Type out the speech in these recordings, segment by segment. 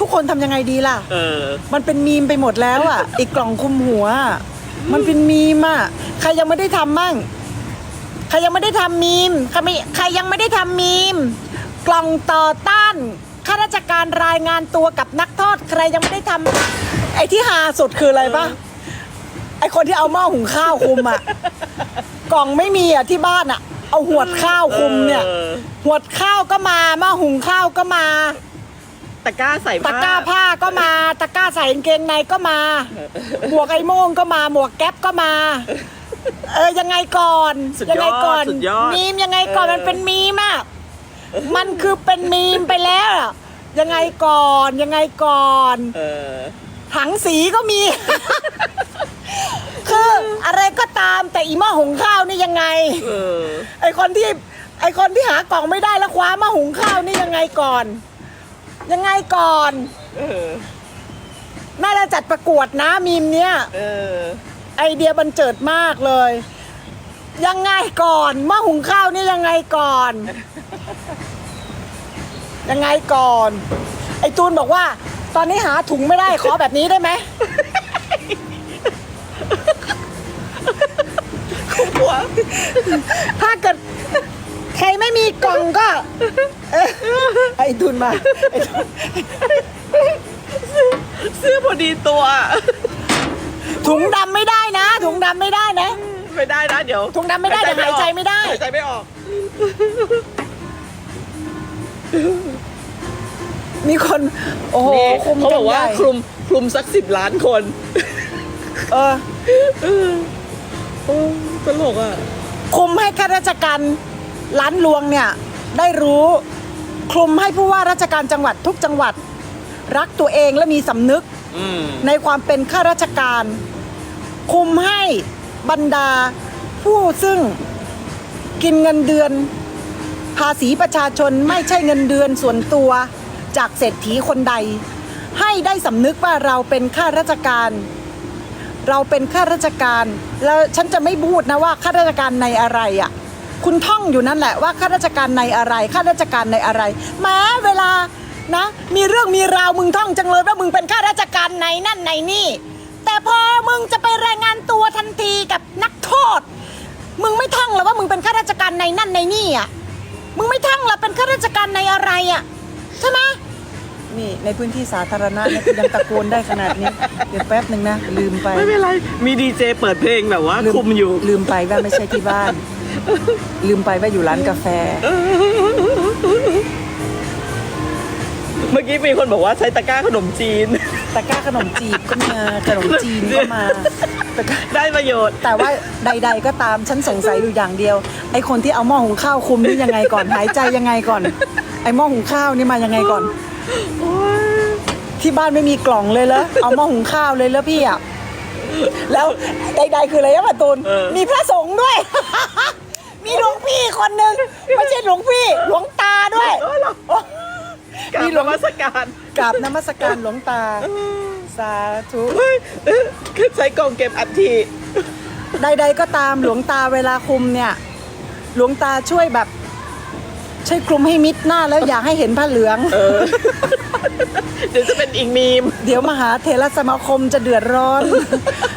ทุกคนทำยังไงดีล่ะ เออ มันเป็นมีมไปหมดแล้วอะอีกกล่องคุมหัวอะมันเป็นมีมอะ ใครยังไม่ได้ทำมั่ง ใครยังไม่ได้ทำมีม ใครไม่ใครยังไม่ได้ทำมีม กล่องต่อต้านข้าราชการรายงานตัวกับนักโทษ ใครยังไม่ได้ทำไอ้ที่ฮาสุดคืออะไรปะไอ้คนที่เอาหม้อหุงข้าวคุมอะ กล่องไม่มีอะที่บ้านอะ เอาหวดข้าวคุมเนี่ย เออ หวดข้าวก็มาหม้อหุงข้าวก็มา ตะกร้าใส่ตะกร้าผ้าก็มา ตะกร้าใส่กางเกงในก็มา หมวกไอ้โม่งก็มา หมวกแก๊ปก็มา เออยังไงก่อนสุดยัยไงอก่อดนสุดยอดมีมยังไงก่อนเออ มันเป็นมีมอะมันคือเป็นมีมไปแล้วอะยังไงก่อนยังไงก่อน เออ ถังสีก็มี คืออะไรก็ตามแต่อีหม้อหุงข้าวนี่ยังไง เออ ไอคนที่ไอคนที่หากล่องไม่ได้แล้วคว้าหม้อหุงข้าวนี่ยังไงก่อน ยังไงก่อน เออน่าจะจัดประกวดนะมีมเนี้ย เออ ไอเดียบันเจิดมากเลย ยังไงก่อนหม้อหุงข้าวนี่ยังไงก่อน ยังไงก่อน ไอตูนบอกว่า ตอนนี้หาถุงไม่ได้ขอแบบนี้ได้ไหมหัวถ้าเกิด ใครไม่มีกล่องก็เออไอตูนมาไอ้ตูนเสื้อพอดีตัวถุงดำไม่ได้นะ ถุงดำไม่ได้นะ ไม่ได้นะเดี๋ยวถุงดำไม่ได้เดี๋ยวหายใจไม่ได้ หายใจไม่ออก มีคน โอ้โหนี่คุมเขากับอนกว่าใหญ่คลุมคลุมสักสิบล้านคนเออเออโอ้ตลกอะ คุมให้ข้าราชการ ล้านลวงเนี่ยได้รู้คลุมให้ผู้ว่าราชการจังหวัดทุกจังหวัด รักตัวเองและมีสำนึกอืมในความเป็นข้าราชการ คุมให้บรรดาผู้ซึ่งกินเงินเดือน ภาษีประชาชนไม่ใช่เงินเดือนส่วนตัวจากเศรษฐีคนใด ให้ได้สำนึกว่าเราเป็นข้าราชการ เราเป็นข้าราชการ แล้วฉันจะไม่พูดนะว่าข้าราชการในอะไรอะ คุณท่องอยู่นั่นแหละว่าข้าราชการในอะไรข้าราชการในอะไรแม้เวลานะ มีเรื่องมีราวมึงท่องจังเลยว่ามึงเป็นข้าราชการในนั่นในนี่ แต่พอมึงจะไปรายงานตัวทันทีกับนักโทษ มึงไม่ท่องหรอว่ามึงเป็นข้าราชการในนั่นในนี่อะมึงไม่ท่องหรอเป็นข้าราชการในอะไรอะใช่ไหมนี่ในพื้นที่สาธารณะเนี่ยยังตะโกนได้ขนาดนี้ เดี๋ยวแป๊บหนึ่งนะ ลืมไป ไม่เป็นไร มีดีเจเปิดเพลงแบบว่าคุมอยู่ ลืมไปว่าไม่ใช่ที่บ้าน ลืมไปว่าอยู่ร้านกาแฟ เมื่อกี้มีคนบอกว่าใช้ตะกร้าขนมจีน ตะกร้าขนมจีบก็มาขนมจีนก็มาตะกร้าได้ประโยชน์ แต่ว่าใด ๆ ก็ตามฉันสงสัยอยู่อย่างเดียว ไอ้คนที่เอาหม้อหุงข้าวคุมนี่ยังไงก่อนหายใจยังไงก่อน ไอ้หม้อหุงข้าวนี่มายังไงก่อน ที่บ้านไม่มีกล่องเลยเหรอเอาหม้อหุงข้าวเลยเหรอพี่อะแล้วใดๆคืออะไรนะปะตูนเออมีพระสงฆ์ด้วย มีหลวงพี่คนหนึ่งไม่ใช่หลวงพี่หลวงตาด้วย เออเหรอโอ้กรามีบหลนวงมัสการกราบนมัสการหลวงตา สาธุ เฮ้ยเอ๊ะคือใช้กล่องเก็บอัฐิใดๆก็ตามหลวงตาเวลาคุมเนี่ย หลวงตาช่วยแบบช่วยคลุมให้มิดหน้าแล้วอย่าให้เห็นผ้าเหลือง เออ เดี๋ยวจะเป็นอีกมีม เดี๋ยวมหาเทรสมาคมจะเดือดร้อน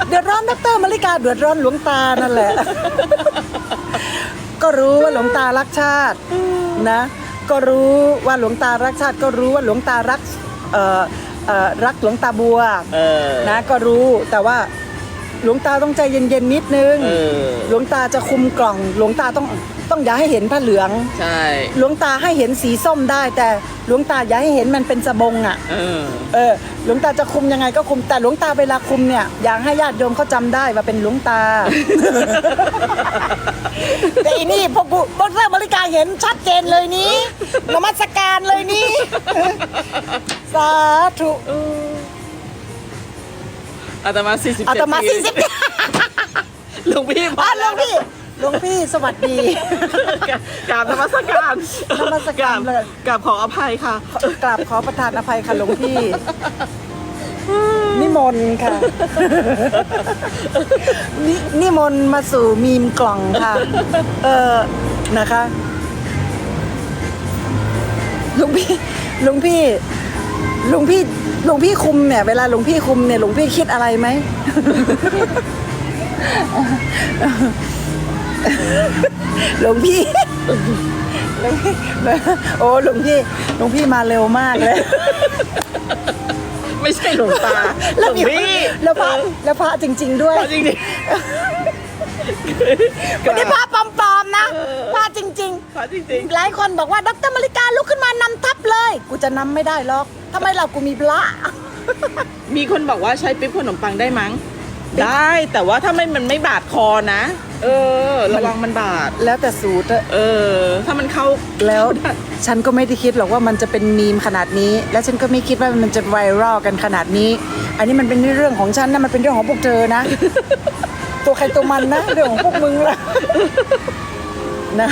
เดือดร้อนดรมาริกาเดือดร้อนหลวงตานั่นแหละ ก็รู้ว่าหลวงตารักชาตินะ ก็รู้ว่าหลวงตารักชาติ ก็รู้ว่าหลวงตารักเอ่อเอ่อรักหลวงตาบัวเออนะก็รู้แต่ว่า หลวงตาต้องใจเย็นๆนิดนึง เออ หลวงตาจะคุมกล่อง หลวงตาต้องต้องอย่าให้เห็นผ้าเหลือง ใช่ หลวงตาให้เห็นสีส้มได้ แต่หลวงตาอย่าให้เห็นมันเป็นสบงอะ เออ เออ หลวงตาจะคุมยังไงก็คุม แต่หลวงตาเวลาคุมเนี่ยอยากให้ญาติโยมเขาจำได้ว่าเป็นหลวงตา แต่อีนี่พวกกูพวกเรื่องบริการเห็นชัดเจนเลยนี้นมัสการเลยนี้ สาธุ อาตมาสี่สิบอาตมาสี่สิบหลวงพี่พอะอหลวงพี่หลวงพี่สวัสดี กราบนมัสการนมัสการเลย กราบขออภัยค่ะ กราบขอประทานอภัยค่ะหลวงพี่ นิมนต์ค่ะนนิมนต์มาสู่มีมกล่องค่ะ เออนะคะหลวงพี่หลวงพี่หลวงพี่ หลวงพี่คุมเนี่ย เวลาหลวงพี่คุมเนี่ยหลวงพี่คิดอะไรไหม หลวงพี่ หลวงพี่ โอ้หลวงพี่หลวงพี่มาเร็วมากเลย ไม่ใช่หลวงตาหลแล้ววงมีพี่ แล้วพระแล้วพระจริง ๆ ด้วยเออจริงดิ ไม่ได้พระปลอมๆนะพระจริงพระจริงๆหลายคนบอกว่าดรมาริกาลุกขึ้นมานำทัพเลย กูจะนำไม่ได้หรอกทำไมเรากูมีพระๆมีคนบอกว่าใช้ปิ๊บขนมปังได้มั้ง ได้แต่ว่าถ้าไม่มันไม่บาดคอนะ เออ ระวังมันบาด แล้วแต่สูตรอะเออ ถ้ามันเข้าแล้วเข้าได้ฉันก็ไม่ได้คิดหรอกว่ามันจะเป็นมีมขนาดนี้ และฉันก็ไม่คิดว่ามันจะไวรัลกันขนาดนี้ อันนี้มันเป็นเรื่องของฉันนะมันเป็นเรื่องของพวกเธอนะ ตัวใครตัวมันนะเรื่องของพวกมึงละนะ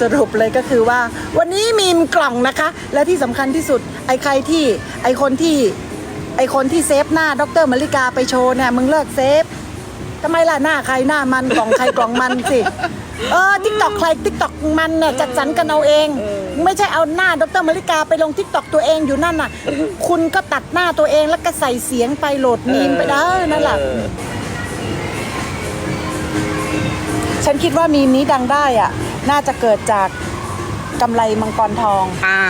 สรุปเลยก็คือว่า วันนี้มีมกล่องนะคะ และที่สำคัญที่สุดไอ้ใครที่ไอ้คนที่ไอ้คนที่เซฟหน้าดรมาริกาไปโชว์เนี่ยมึงเลิกเซฟทำไมล่ะหน้าใครหน้ามันกล่องใครกล่องมันสิ เออทิกตอกใครทิกตอกมันน่ะจัดสรรกันเอาเอง ไม่ใช่เอาหน้าดรมาริกาไปลงทิกตอกตัวเองอยู่นั่นน่ะ คุณก็ตัดหน้าตัวเองแล้วก็ใส่เสียงไปโหลดมีมไปได้นั่นแหละ ฉันคิดว่ามีมนี้ดังได้อะ น่าจะเกิดจากกำไรมังกรทอง อ่า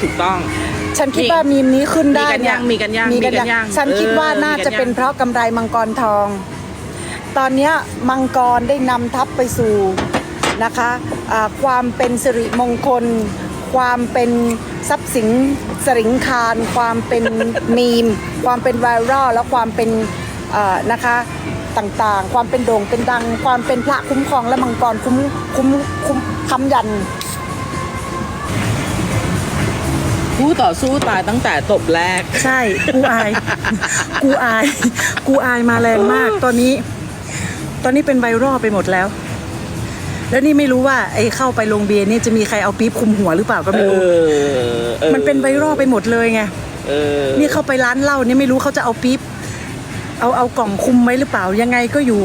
ถูกต้อง ฉันคิดว่ามีมนี้ขึ้นได้มีกันยังมีกันยังมีกันมีกันยัยังงฉันคิดว่าเออน่ามีกันจะยัง เป็นเพราะกำไรมังกรทอง ตอนเนี้ยมังกรได้นำทัพไปสู่นะคะอ่าความเป็นสิริมงคล ความเป็นทรัพย์สินสริงคาร ความเป็น มีม ความเป็นไวรัลและความเป็นอ่านะคะ ต่างๆ ความเป็นโด่งเป็นดัง ความเป็นพระคุ้มครองและมังกรคุ้มคุ้มคุ้มคำยันผู้ต่อสู้ตายตั้งแต่ตบแรก ใช่ กูอาย กูอาย กูอายมาแรงมาก ตอนนี้ ตอนนี้เป็นไวรัลไปหมดแล้ว แล้วนี่ไม่รู้ว่าไอ้เข้าไปโรงเบียร์นี่จะมีใครเอาปี๊บคลุมหัวหรือเปล่าก็เอไม่รู้อออมันเป็นไวรัลไปหมดเลยไงเออนี่เข้าไปร้านเหล้านี่ไม่รู้เขาจะเอาปี๊บ เอาเอากล่องคุมไว้หรือเปล่ายังไงก็อยู่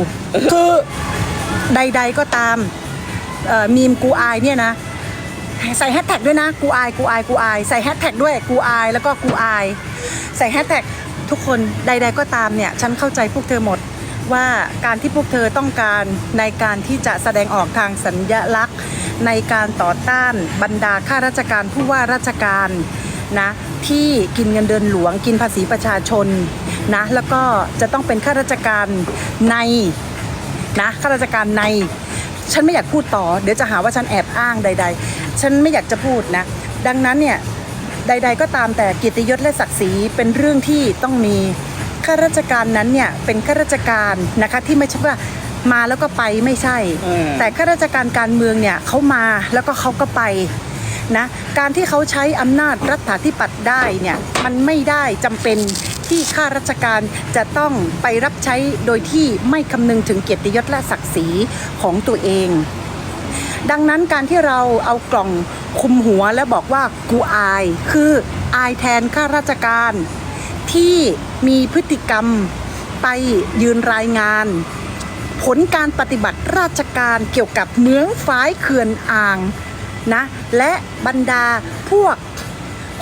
คือใด ๆก็ตามเอ่อมีมกูอายเนี่ยนะ ใส่แฮชแท็กด้วยนะกูอายกูอายกูอายใส่แฮชแท็กด้วยกูอายแล้วก็กูอาย ใส่แฮชแท็กทุกคนใด ๆก็ตามเนี่ย ฉันเข้าใจพวกเธอหมดว่าการที่พวกเธอต้องการในการที่จะแสดงออกทางสัญญลักษณ์ ในการต่อต้านบรรดาข้าราชการผู้ว่าราชการนะที่กินเงินเดือนหลวงกินภาษีประชาชน นะแล้วก็จะต้องเป็นข้าราชการในนะข้าราชการใน ฉันไม่อยากพูดต่อ เดี๋ยวจะหาว่าฉันแอบอ้างใด ๆ ฉันไม่อยากจะพูดนะ ดังนั้นเนี่ยใด ๆ ก็ตามแต่เกียรติยศและศักดิ์ศรีเป็นเรื่องที่ต้องมีข้าราชการนั้นเนี่ยเป็นข้าราชการนะคะที่ไม่ใช่ว่ามาแล้วก็ไปไม่ใช่เออแต่ข้าราชการการเมืองเนี่ยเขามาแล้วก็เขาก็ไปนะการที่เขาใช้อำนาจรัฐาธิปัตย์ได้เนี่ยมันไม่ได้จำเป็น ที่ข้าราชการจะต้องไปรับใช้โดยที่ไม่คำนึงถึงเกียรติยศและศักดิ์ศรีของตัวเอง ดังนั้นการที่เราเอากล่องคุมหัวแล้วบอกว่ากูอาย คืออายแทนข้าราชการ ที่มีพฤติกรรมไปยืนรายงาน ผลการปฏิบัติราชการเกี่ยวกับเมืองฝายเขื่อนอ่างนะและบรรดาพวก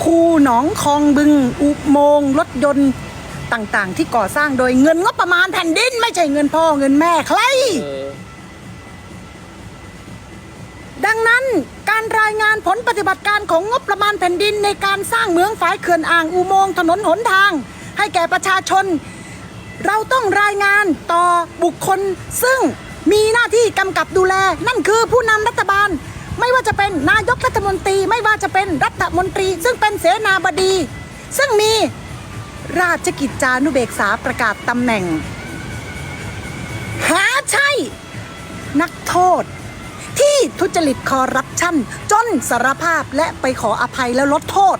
คูหนองคลองบึง อุโมงค์รถยนต์ต่างๆ ที่ก่อสร้างโดยเงินงบประมาณแผ่นดิน ไม่ใช่เงินพ่อเงินแม่ใคร เออดังนั้นการรายงานผลปฏิบัติการของงบประมาณแผ่นดินในการสร้างเมืองฝายเขื่อนอ่างอุโมงค์ถนนหนทาง ให้แก่ประชาชน เราต้องรายงานต่อบุคคล ซึ่งมีหน้าที่กำกับดูแล นั่นคือผู้นำรัฐบาล ไม่ว่าจะเป็นนายกรัฐมนตรี ไม่ว่าจะเป็นรัฐมนตรี ซึ่งเป็นเสนาบดี ซึ่งมีราชกิจจานุเบกษาประกาศตำแหน่ง หาใช่ นักโทษ ที่ทุจริตคอร์รัปชันจนสารภาพและไปขออภัยแล้วลดโทษ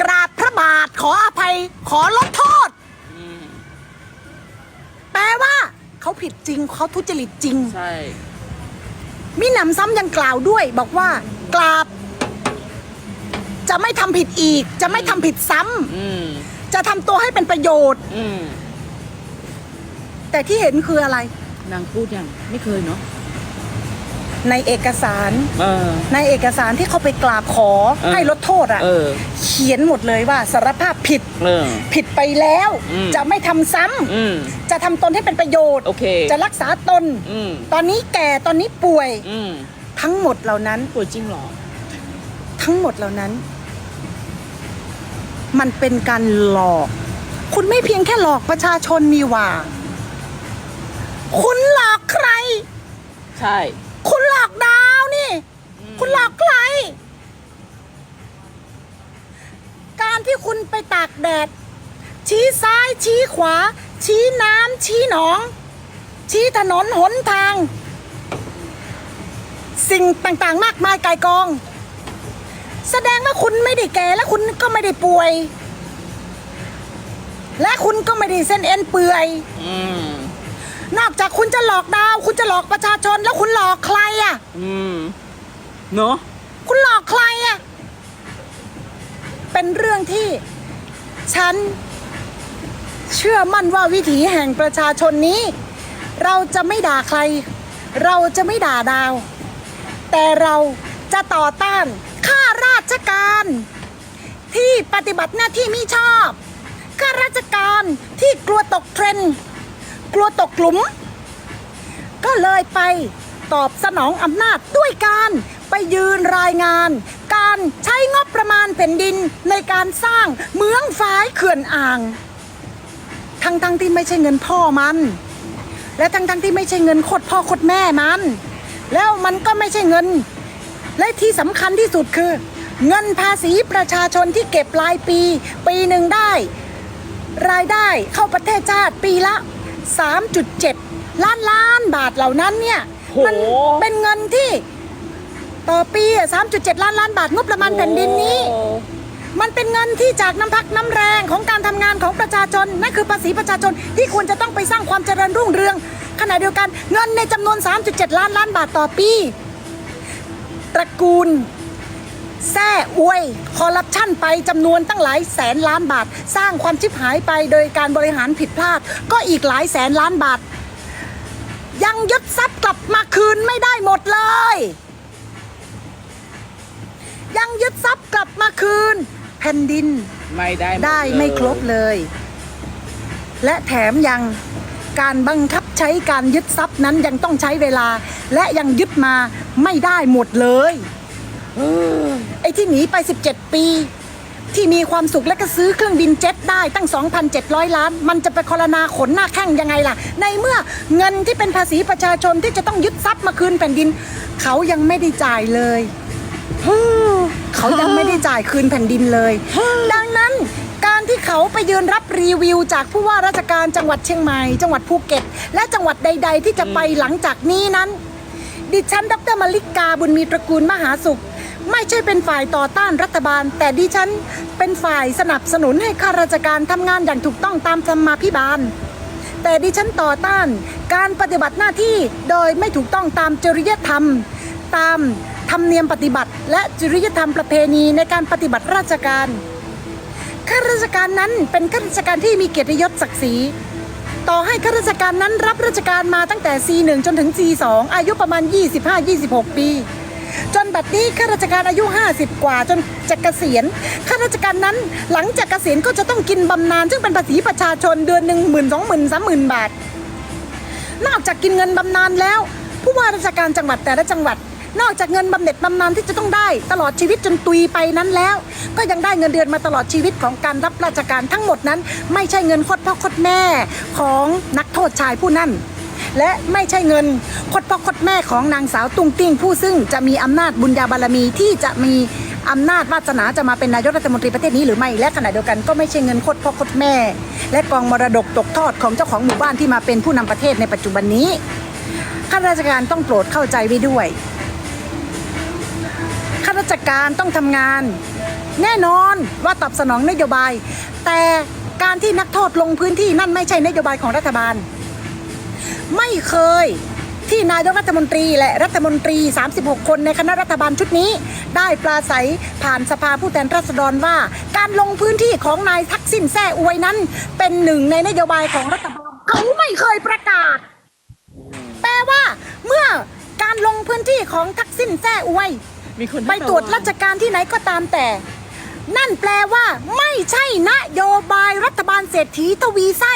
กราบพระบาทขออภัย ขอลดโทษ แปลว่าเขาผิดจริงเขาทุจริตจริง ใช่ มิหนำซ้ำยังกล่าวด้วยบอกว่ากราบ จะไม่ทำผิดอีก จะไม่ทำผิดซ้อืมำจะทำตัวให้เป็นประโยชน์ อืมแต่ที่เห็นคืออะไร นางพูดยังไม่เคยเนาะ ในเอกสาร เออ ในเอกสารที่เขาไปกราบขอเออให้ลดโทษอะเออเขียนหมดเลยว่าสารภาพผิดเออ ผิดไปแล้ว อืม จะไม่ทำซ้ำอืม จะทำตนให้เป็นประโยชน์ โอเค จะรักษาตน อืม ตอนนี้แก่ตอนนี้ป่วยอืมทั้งหมดเหล่านั้นปวดจริงเหรอ ทั้งหมดเหล่านั้น มันเป็นการหลอก คุณไม่เพียงแค่หลอกประชาชนนี่หว่า คุณหลอกใคร ใช่ คุณหลอกดาวนี่ คุณหลอกใคร การที่คุณไปตากแดด ชี้ซ้ายชี้ขวา ชี้น้ำชี้หนอง ชี้ถนนหนทาง สิ่งต่างๆมากมายกายกอง แสดงว่าคุณไม่ได้แก่และคุณก็ไม่ได้ป่วย และคุณก็ไม่ได้เส้นเอ็นเปื่อย อืม นอกจากคุณจะหลอกดาว คุณจะหลอกประชาชนแล้วคุณหลอกใครอะ อืม เนอะคุณหลอกใครอะ เป็นเรื่องที่ ฉัน เชื่อมั่นว่าวิถีแห่งประชาชนนี้ เราจะไม่ด่าใคร เราจะไม่ด่าดาว แต่เราจะต่อต้านข้าราชการ ที่ปฏิบัติหน้าที่ไม่ชอบข้าราชการที่กลัวตกเทรนด์ กลัวตกหลุม ก็เลยไปตอบสนองอำนาจด้วยการไปยืนรายงาน การใช้งบประมาณแผ่นดินในการสร้างเมืองฝายเขื่อนอ่าง ทั้งทั้งๆที่ไม่ใช่เงินพ่อมัน และทั้งทั้งๆที่ไม่ใช่เงินโคตรพ่อโคตรแม่มัน แล้วมันก็ไม่ใช่เงิน และที่สำคัญที่สุดคือ เงินภาษีประชาชนที่เก็บรายปี ปีหนึ่งได้ รายได้เข้าประเทศชาติปีละ 3.7 ล้านล้านบาทเหล่านั้นเนี่ยโหมัเป็นเงินที่ ต่อปีอะ3.7 ล้านล้านบาทงบประมาณแผ่นดินนี้ โอ้มันเป็นเงินที่จากน้ำพักน้ำแรงของการทำงานของประชาชนนั่นคือภาษีประชาชนที่ควรจะต้องไปสร้างความเจริญรุ่งเรือง ขณะเดียวกันเงินในจำนวน 3.7 ล้านล้านบาทต่อปี ตระกูล แซ่อวยคอร์รัปชันไปจำนวนตั้งหลายแสนล้านบาท สร้างความชิบหายไปโดยการบริหารผิดพลาด ก็อีกหลายแสนล้านบาท ยังยึดทรัพย์กลับมาคืนไม่ได้หมดเลย ยังยึดทรัพย์กลับมาคืน แผ่นดินไม่ได้หดได้เลยไม่ครบเลย และแถมยังการบังคับใช้การยึดทรัพย์นั้นยังต้องใช้เวลา และยังยึดมาไม่ได้หมดเลยเออ ไอ้ที่หนีไป 17 ปี ที่มีความสุขและก็ซื้อเครื่องบินเจ็ตได้ตั้ง 2,700 ล้าน มันจะไปคอรนาขนหน้าแข้งยังไงล่ะ ในเมื่อเงินที่เป็นภาษีประชาชนที่จะต้องยึดทรัพย์มาคืนแผ่นดิน เขายังไม่ได้จ่ายเลยเขายังไม่ได้จ่ายคืนแผ่นดินเลย ดังนั้นการที่เขาไปยืนรับรีวิวจากผู้ว่าราชการจังหวัดเชียงใหม่ จังหวัดภูเก็ต และจังหวัดใด ๆ ที่จะไปหลังจากนี้นั้น ดิฉันดรมาริกาบุญมีตระกูลมหาสุข ไม่ใช่เป็นฝ่ายต่อต้านรัฐบาล แต่ดิฉันเป็นฝ่ายสนับสนุนให้ข้าราชการทำงานอย่างถูกต้องตามธรรมาภิบาล แต่ดิฉันต่อต้านการปฏิบัติหน้าที่โดยไม่ถูกต้องตามจริยธรรม ตามธรรมเนียมปฏิบัติ และจริยธรรมประเพณีในการปฏิบัติราชการข้าราชการนั้นเป็นข้าราชการที่มีเกียรติยศศักดิ์ศรีต่อให้ข้าราชการนั้นรับราชการมาตั้งแต่ C1 จนถึง C2 อายุประมาณ 25-26 ปี จนบัดนี้ข้าราชการอายุ 50 กว่าจนจะเกษียณข้าราชการนั้นหลังจากเกษียณก็จะต้องกินบำนาญซึ่งเป็นภาษีประชาชนเดือนหนึ่งหมื่นสองหมื่นสามหมื่นบาท นอกจากกินเงินบำนาญแล้ว ผู้ว่าราชการจังหวัดแต่ละจังหวัด นอกจากเงินบำเหน็จบำนาญที่จะต้องได้ ตลอดชีวิตจนตุยไปนั้นแล้ว ก็ยังได้เงินเดือนมาตลอดชีวิตของการรับราชการทั้งหมดนั้น ไม่ใช่เงินคตรพ่อคตรแม่ของนักโทษชายผู้นั้น และไม่ใช่เงินคตรพ่อคตรแม่ของนางสาวตุ้งติ้ง ผู้ซึ่งจะมีอำนาจบุญญาบารมีที่จะมีอำนาจวาสนาจะมาเป็นนายกรัฐมนตรีประเทศนี้หรือไม่ และขณะเดียวกันก็ไม่ใช่เงินคตรพ่อคตรแม่ และกองมรดกตกทอดของเจ้าของหมู่บ้านที่มาเป็นผู้นำประเทศในปัจจุบันนี้ข้าราชการต้องโปรดเข้าใจไว้ด้วยข้าราชการต้องทำงาน แน่นอนว่าตอบสนองนโยบาย แต่การที่นักโทษลงพื้นที่นั่นไม่ใช่นโยบายของรัฐบาล ไม่เคยที่นายกรัฐมนตรีและรัฐมนตรี 36 คนในคณะรัฐบาลชุดนี้ ได้ปราศัยผ่านสภาผู้แทนราษฎรว่า การลงพื้นที่ของนายทักษิณแซ่อวยนั้น เป็นหนึ่งในนโยบายของรัฐบาลเขาไม่เคยประกาศ แปลว่า เมื่อการการลงพื้นที่ของทักษิณแท้อวยมีคนไปให้ตรวจปะนราชการที่ไหนก็ตามแต่ นั่นแปลว่า ไม่ใช่นโยบายรัฐบาลเศรษฐีทวีไส้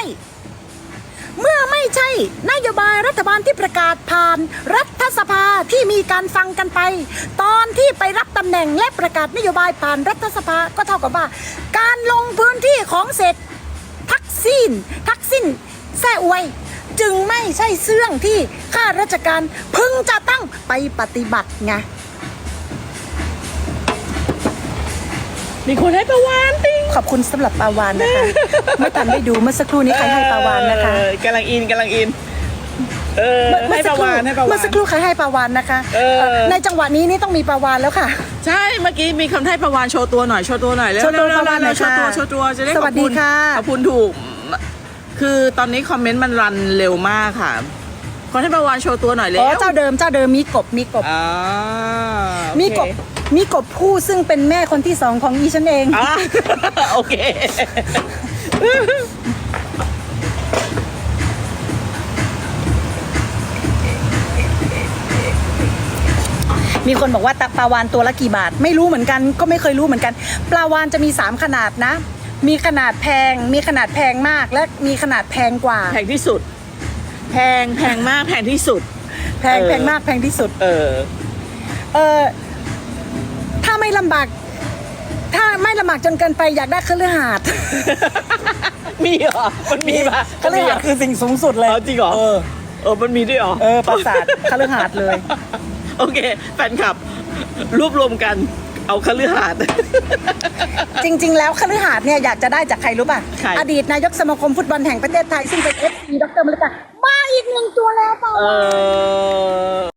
เมื่อไม่ใช่นโยบายรัฐบาลที่ประกาศผ่าน รัฐสภาที่มีการฟังกันไป ตอนที่ไปรับตำแหน่งและประกาศนโยบายผ่านรัฐสภาก็เท่ากับว่า การลงพื้นที่ของเศรษฐทักษิณทักษิณแซ่อวย จึงไม่ใช่เรื่องที่ข้าราชการพึงจะตั้งไปปฏิบัติไง มีคนให้ประวานติ้งขอบคุณสำหรับปาวานนะคะ ไม่ทันได้ดูเมื่อสักครู่นี้ใครให้ปาวานนะคะ เออกำลังอินกำลังอิน เออเมื่ให้อปสักระครู่วานให้ประวาเมื่อสักนครู่ใครให้ปาวานนะคะเออเอ่อในจังหวะนี้นี่ต้องมีปาวานแล้วค่ะ ใช่เมื่อกี้มีคนให้ประวานโชว์ตัวหน่อยโชว์ตัวหน่อยเร็วโชว์ตัวเร็ประวานหน่อยโชว์ตัวค่ะโชว์ตัวจะได้สวัสดีขอบณค่ะ ขอบคุณถูก คือตอนนี้คอมเมนต์มันรันเร็วมากค่ะคนให้ประวานโชว์ตัวหน่อยเร็วอ๋อเจ้าเดิมเจ้าเดิมมีกบมีกบ อ่าโอเค มีกบ มีกบผู้ซึ่งเป็นแม่คนที่สองของอีฉันเอง อ่าโอเค มีคนบอกว่าตะปลาวานตัวละกี่บาท ไม่รู้เหมือนกันก็ไม่เคยรู้เหมือนกัน ปลาวานจะมี 3 ขนาดนะ มีขนาดแพง มีขนาดแพงมากและมีขนาดแพงกว่า แพงที่สุด แพงแพงมากแพงที่สุด แพงเออ แพงมากแพงที่สุด เออ เออถ้า ไม่ลำบาก ถ้าไม่ลำบากจนเกินไปอยากได้เครือหาด มีเหรอ มันมีปะเครือหาดคือสิ่งสูงสุดเลยอ๋อจริงเหรอ เออ เออ มันมีด้วยเหรอ เออปราสาทคฤหาสน์เลย โอเค แฟนคลับ รวบรวมกัน เอาคฤหาสน์ จริง ๆ แล้วคฤหาสน์เนี่ยอยากจะได้จากใครรู้ป่ะ ใคร อดีตนายกสมาคมฟุตบอลแห่งประเทศไทยซึ่งเป็นเอฟซีดรมริกามาอีกหนึ่งตัวแล้วเปล่าเออ